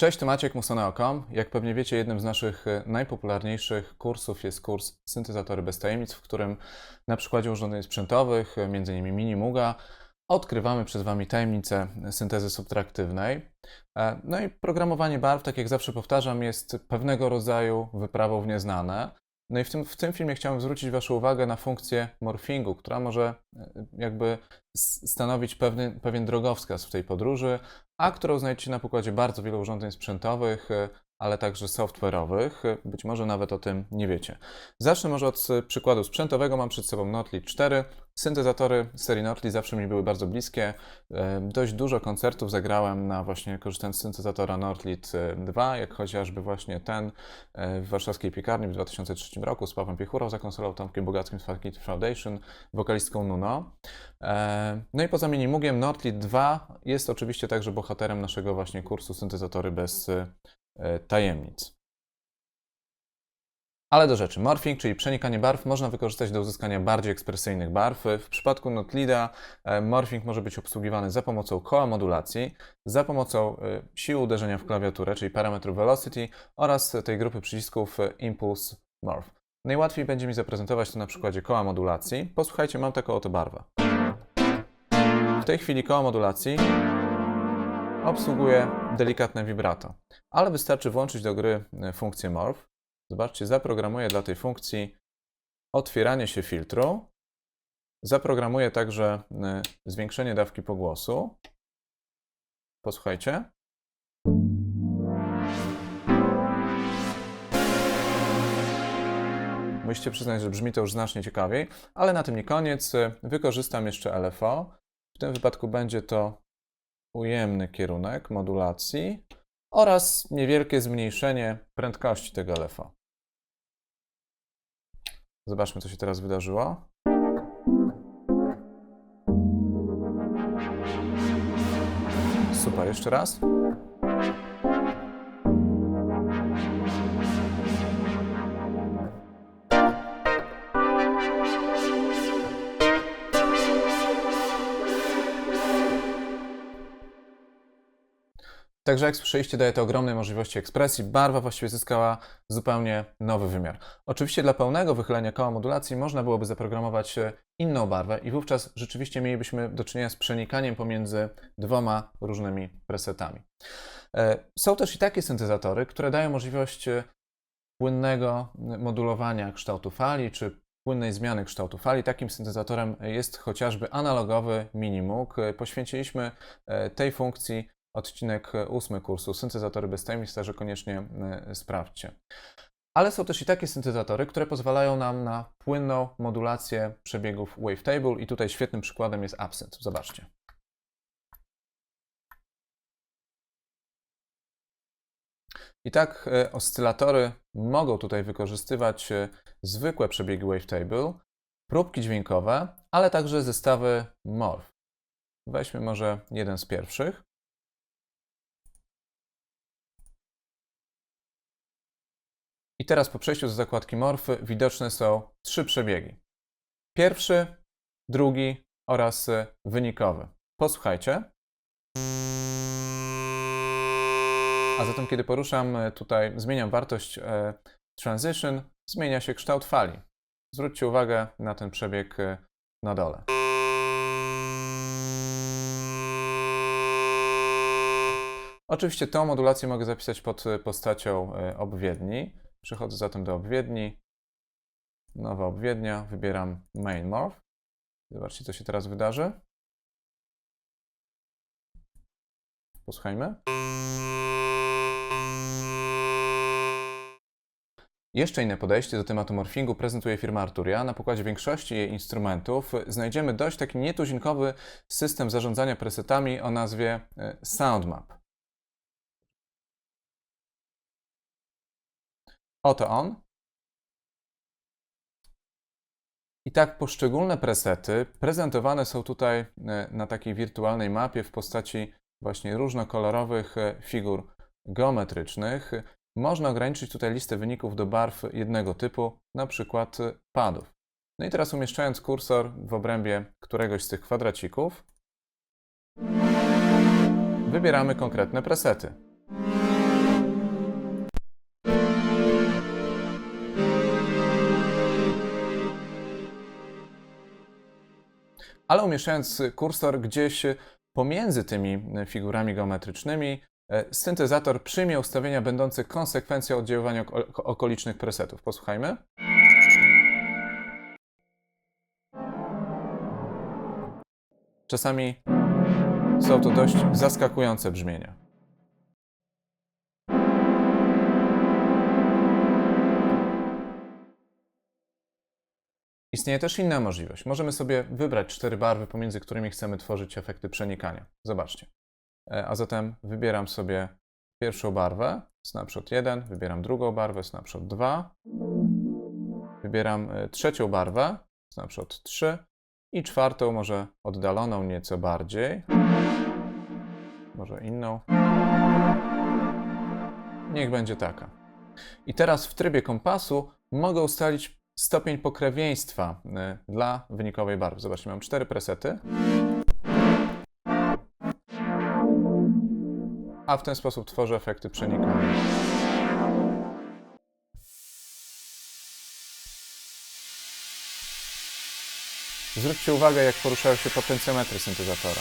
Cześć, to Maciek Musoneo.com. Jak pewnie wiecie, jednym z naszych e, najpopularniejszych kursów jest kurs Syntezatory bez tajemnic, w którym na przykładzie urządzeń sprzętowych, e, m.in. Minimuga, odkrywamy przed Wami tajemnice syntezy subtraktywnej. E, No i programowanie barw, tak jak zawsze powtarzam, jest pewnego rodzaju wyprawą w nieznane. No i w tym, w tym filmie chciałem zwrócić Waszą uwagę na funkcję morphingu, która może jakby stanowić pewny, pewien drogowskaz w tej podróży, a którą znajdziecie na pokładzie bardzo wielu urządzeń sprzętowych, ale także software'owych. Być może nawet o tym nie wiecie. Zacznę może od e, przykładu sprzętowego. Mam przed sobą Notli 4. Syntezatory serii Notli zawsze mi były bardzo bliskie. E, Dość dużo koncertów zagrałem na właśnie korzystając z syntezatora Nordlit 2, jak chociażby właśnie ten e, w warszawskiej piekarni w 2003 roku z Pawłem Piechurą za konsolą, Tomkiem Bogackim z Foundation, wokalistką Nuno. No i poza minimugiem Nordlit 2 jest oczywiście także bohaterem naszego właśnie kursu syntezatory bez tajemnic. Ale do rzeczy. Morphing, czyli przenikanie barw, można wykorzystać do uzyskania bardziej ekspresyjnych barw. W przypadku Notlida e, morphing może być obsługiwany za pomocą koła modulacji, za pomocą e, siły uderzenia w klawiaturę, czyli parametru velocity oraz tej grupy przycisków e, Impulse Morph. Najłatwiej będzie mi zaprezentować to na przykładzie koła modulacji. Posłuchajcie, mam taką oto barwę. W tej chwili koło modulacji obsługuje delikatne vibrato, ale wystarczy włączyć do gry e, funkcję Morph. Zobaczcie, zaprogramuję dla tej funkcji otwieranie się filtru. Zaprogramuję także e, zwiększenie dawki pogłosu. Posłuchajcie. Musicie przyznać, że brzmi to już znacznie ciekawiej, ale na tym nie koniec. Wykorzystam jeszcze LFO. W tym wypadku będzie to ujemny kierunek modulacji oraz niewielkie zmniejszenie prędkości tego LFO. Zobaczmy, co się teraz wydarzyło. Super, jeszcze raz. Także jak słyszeliście, daje to ogromne możliwości ekspresji. Barwa właściwie zyskała zupełnie nowy wymiar. Oczywiście dla pełnego wychylenia koła modulacji można byłoby zaprogramować e, inną barwę i wówczas rzeczywiście mielibyśmy do czynienia z przenikaniem pomiędzy dwoma różnymi presetami. E, Są też i takie syntezatory, które dają możliwość e, płynnego modulowania kształtu fali czy płynnej zmiany kształtu fali. Takim syntezatorem jest chociażby analogowy Minimoog. Poświęciliśmy tej funkcji odcinek ósmy kursu Syntezatory bez tajemnic, także koniecznie e, sprawdźcie. Ale są też i takie syntezatory, które pozwalają nam na płynną modulację przebiegów wavetable i tutaj świetnym przykładem jest Absent. Zobaczcie. I tak e, oscylatory mogą tutaj wykorzystywać e, zwykłe przebiegi wavetable, próbki dźwiękowe, ale także zestawy morph. Weźmy może jeden z pierwszych. I teraz po przejściu do zakładki morfy widoczne są trzy przebiegi. Pierwszy, drugi oraz e, wynikowy. Posłuchajcie. A zatem, kiedy poruszam e, tutaj, zmieniam wartość e, transition, zmienia się kształt fali. Zwróćcie uwagę na ten przebieg na dole. Oczywiście tą modulację mogę zapisać pod postacią obwiedni. Przechodzę zatem do obwiedni. Nowa obwiednia, wybieram main morph. Zobaczcie, co się teraz wydarzy. Posłuchajmy. Jeszcze inne podejście do tematu morfingu prezentuje firma Arturia. Na pokładzie większości jej instrumentów znajdziemy dość taki nietuzinkowy system zarządzania presetami o nazwie e, SoundMap. Oto on. I tak poszczególne presety prezentowane są tutaj e, na takiej wirtualnej mapie w postaci właśnie różnokolorowych e, figur geometrycznych. Można ograniczyć tutaj listę wyników do barw jednego typu, na przykład e, padów. No i teraz umieszczając kursor w obrębie któregoś z tych kwadracików, wybieramy konkretne presety. Ale umieszczając kursor gdzieś pomiędzy tymi figurami geometrycznymi, e, syntezator przyjmie ustawienia będące konsekwencją oddziaływania oko- okolicznych presetów. Posłuchajmy. Czasami są to dość zaskakujące brzmienia. Istnieje też inna możliwość. Możemy sobie wybrać cztery barwy, pomiędzy którymi chcemy tworzyć efekty przenikania. Zobaczcie. E, A zatem wybieram sobie pierwszą barwę, snapshot 1, wybieram drugą barwę, snapshot 2, wybieram e, trzecią barwę, snapshot 3 i czwartą, może oddaloną nieco bardziej, może inną. Niech będzie taka. I teraz w trybie kompasu mogę ustalić stopień pokrewieństwa y, dla wynikowej barwy. Zobaczcie, mam cztery presety. A w ten sposób tworzę efekty przenikania. Zwróćcie uwagę, jak poruszają się potencjometry syntezatora.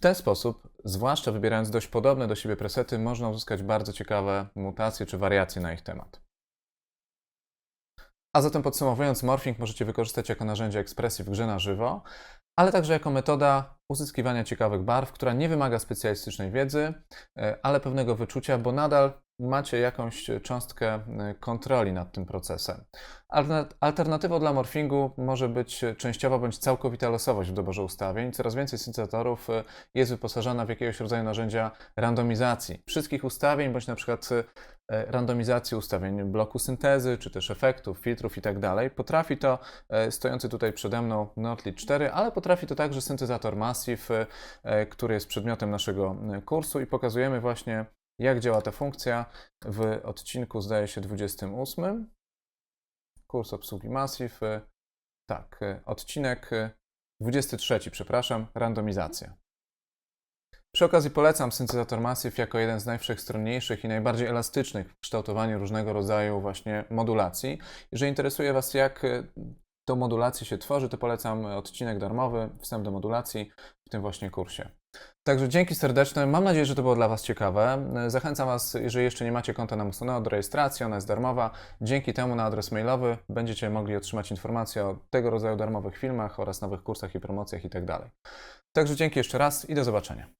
W ten sposób, zwłaszcza wybierając dość podobne do siebie presety, można uzyskać bardzo ciekawe mutacje czy wariacje na ich temat. A zatem podsumowując, morphing możecie wykorzystać jako narzędzie ekspresji w grze na żywo, ale także jako metoda uzyskiwania ciekawych barw, która nie wymaga specjalistycznej wiedzy, e, ale pewnego wyczucia, bo nadal macie jakąś cząstkę e, kontroli nad tym procesem. Alterna- Alternatywą dla morphingu może być częściowa bądź całkowita losowość w doborze ustawień. Coraz więcej syntezatorów e, jest wyposażona w jakiegoś rodzaju narzędzia randomizacji wszystkich ustawień, bądź na przykład e, randomizacji ustawień bloku syntezy, czy też efektów, filtrów itd. Potrafi to e, stojący tutaj przede mną Notlit 4, ale potrafi to także syntezator Massive, e, który jest przedmiotem naszego e, kursu i pokazujemy właśnie, jak działa ta funkcja w odcinku, zdaje się, 28. Kurs obsługi Massive. Tak, odcinek e, 23, przepraszam, randomizacja. Przy okazji polecam syntezator Massive jako jeden z najwszechstronniejszych i najbardziej elastycznych w kształtowaniu różnego rodzaju właśnie modulacji. Jeżeli interesuje Was, jak tą modulację się tworzy, to polecam odcinek darmowy, wstęp do modulacji w tym właśnie kursie. Także dzięki serdeczne. Mam nadzieję, że to było dla Was ciekawe. Zachęcam Was, jeżeli jeszcze nie macie konta na Mustoneo, do rejestracji. Ona jest darmowa. Dzięki temu na adres mailowy będziecie mogli otrzymać informacje o tego rodzaju darmowych filmach oraz nowych kursach i promocjach itd. Także dzięki jeszcze raz i do zobaczenia.